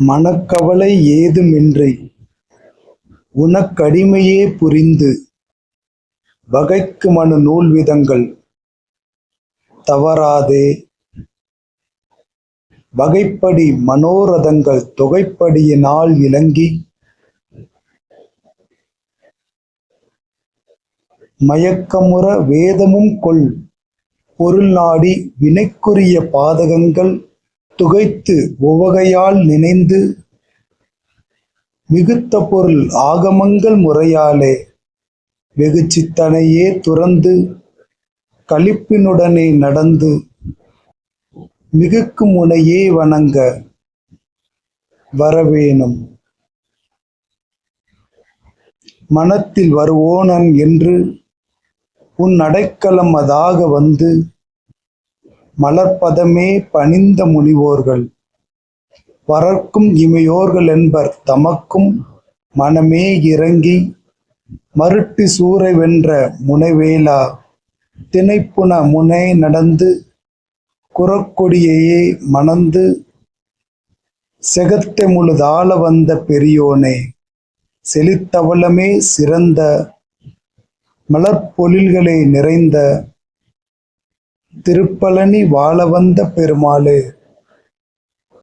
மனக்கவலை ஏதுமின்றி உனக்கடிமையே புரிந்து வகைக்கு மனு நூல் விதங்கள் தவறாதே. வகைப்படி மனோரதங்கள் தொகைப்படியினால் இலங்கி மயக்கமுற வேதமும் கொள் பொருள் நாடி வினைக்குரிய பாதகங்கள் துகைத்து உவகையால் நினைந்து மிகுத்த பொருள் ஆகமங்கள் முறையாலே வெகு சித்தனையே துறந்து களிப்பினுடனே நடந்து மிகுக்கும் முனையே வணங்க வரவேணும். மனத்தில் வருவோனன் என்று உன் அடைக்கலம் அதாக வந்து மலர்ப்பதமே பணிந்த முனிவோர்கள். வரர்க்கும் இமையோர்கள் என்பர் தமக்கும் மனமே இறங்கி மருட்டு சூறை வென்ற முனைவேலா திணைப்புன முனை நடந்து குறக்கொடியையே மணந்து செகத்தை முழுதாள வந்த பெரியோனே செழித்தவளமே சிறந்த மலர்ப்பொழில்களே நிறைந்த திருப்பழனி வாழ வந்த பெருமாளே.